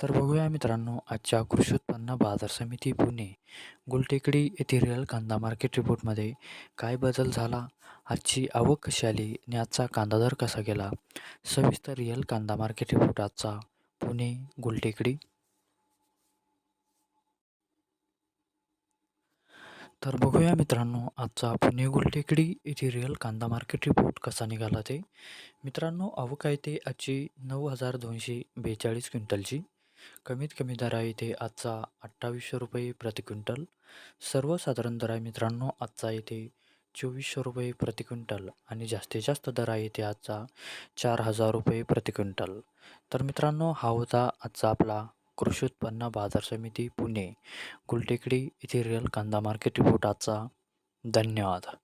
तर बघूया मित्रांनो आजच्या कृषी उत्पन्न बाजार समिती पुणे गुलटेकडी येथील रिअल कांदा मार्केट रिपोर्टमध्ये काय बदल झाला आजची आवक कशी आली आणि आजचा कांदा दर कसा गेला? सविस्तर रिअल कांदा मार्केट रिपोर्ट आजचा पुणे गुलटेकडी. तर बघूया मित्रांनो आजचा पुणे गुलटेकडी येथे रिअल कांदा मार्केट रिपोर्ट कसा निघाला ते. मित्रांनो आवक आहे ते आजची नऊ हजार दोनशे बेचाळीस क्विंटलची. कमीत कमी दर आहे इथे आजचा अठ्ठावीसशे रुपये प्रति क्विंटल. सर्वसाधारण दर आहे मित्रांनो आजचा इथे चोवीसशे रुपये प्रति क्विंटल आणि जास्तीत जास्त दर आहे इथे आजचा चार हजार रुपये प्रति क्विंटल. तर मित्रांनो हा होता आजचा आपला कृषी उत्पन्न बाजार समिती पुणे. गुलटेकडी येथे रिअल कांदा मार्केट रिपोर्ट आजचा. धन्यवाद.